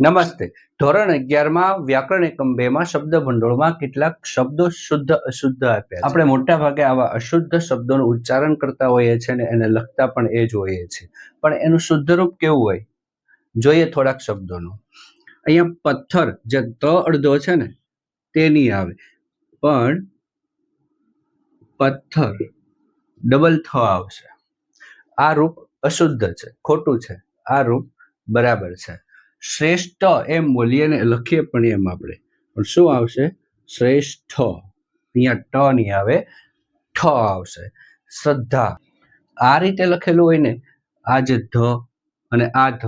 નમસ્તે. ધોરણ અગિયારમાં વ્યાકરણ એકમ બેમાં શબ્દ ભંડોળમાં કેટલાક શબ્દો શુદ્ધ અશુદ્ધ આપ્યા આપણે મોટા ભાગે આવા અશુદ્ધ શબ્દોનું ઉચ્ચારણ કરતા હોઈએ છીએ ને એને લખતા પણ એ જ હોઈએ છીએ. પણ એનું શુદ્ધ રૂપ કેવું હોય? જોઈએ થોડાક શબ્દોનું. અહીંયા પથ્થર જે ત અડધો છે ને તે નહીં આવે. પણ પથ્થર ડબલ થ આવશે. આ રૂપ અશુદ્ધ છે, ખોટું છે. આ રૂપ બરાબર છે. શ્રેષ્ઠ એમ બોલીએ ને લખીએ પણ એમ આપણે. પણ શું આવશે? શ્રેષ્ઠ. અહીંયા ટ નહીં આવે, ઠ આવશે. શ્રદ્ધા. આ રીતે લખેલું હોય ને, આ જે ધ અને આ ધ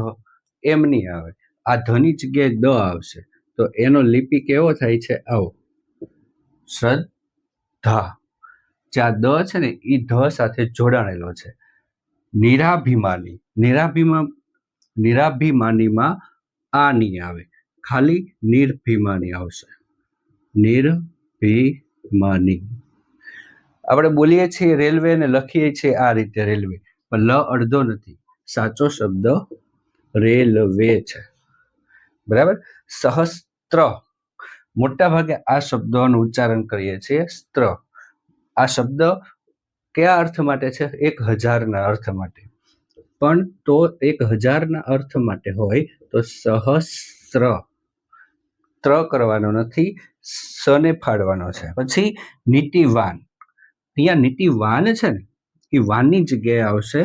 એમ નહીં આવે. આ ધની જગ્યાએ દ આવશે. તો એનો લિપિ કેવો થાય છે? આવો. શ્રદ્ધા. જે આ દ છે ને એ ધ સાથે જોડાણેલો છે. નિરાભિમાની. નિરાભિમા, નિરાભિમાનીમાં આ નહીં આવે. ખાલી નિર્ભિમાની આવશે. નિર્ભિમાની. આપણે બોલીએ છીએ રેલવે ને લખીએ છીએ આ રીતે રેલવે. પણ લ અડધો નથી. સાચો શબ્દ રેલવે છે. બરાબર? સહસ્ત્ર. મોટા ભાગે આ શબ્દોનું ઉચ્ચારણ કરીએ છીએ સ્ત્ર. આ શબ્દ કયા અર્થ માટે છે? એક હજારના અર્થ માટે. પણ તો એક હજારના અર્થ માટે હોય તો સહસ્ત્ર. ત્ર કરવાનો નથી, સને ફાડવાનો છે. પછી નીતિવાન. અહીંયા નીતિવાન છે ને, એ વાનની જગ્યાએ આવશે.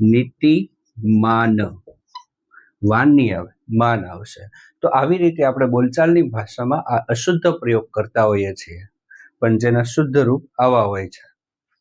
નીતિમાન. વાનની આવે, માન આવશે. તો આવી રીતે આપણે બોલચાલની ભાષામાં આ અશુદ્ધ પ્રયોગ કરતા હોઈએ છીએ. પણ જેના શુદ્ધ રૂપ આવા હોય છે.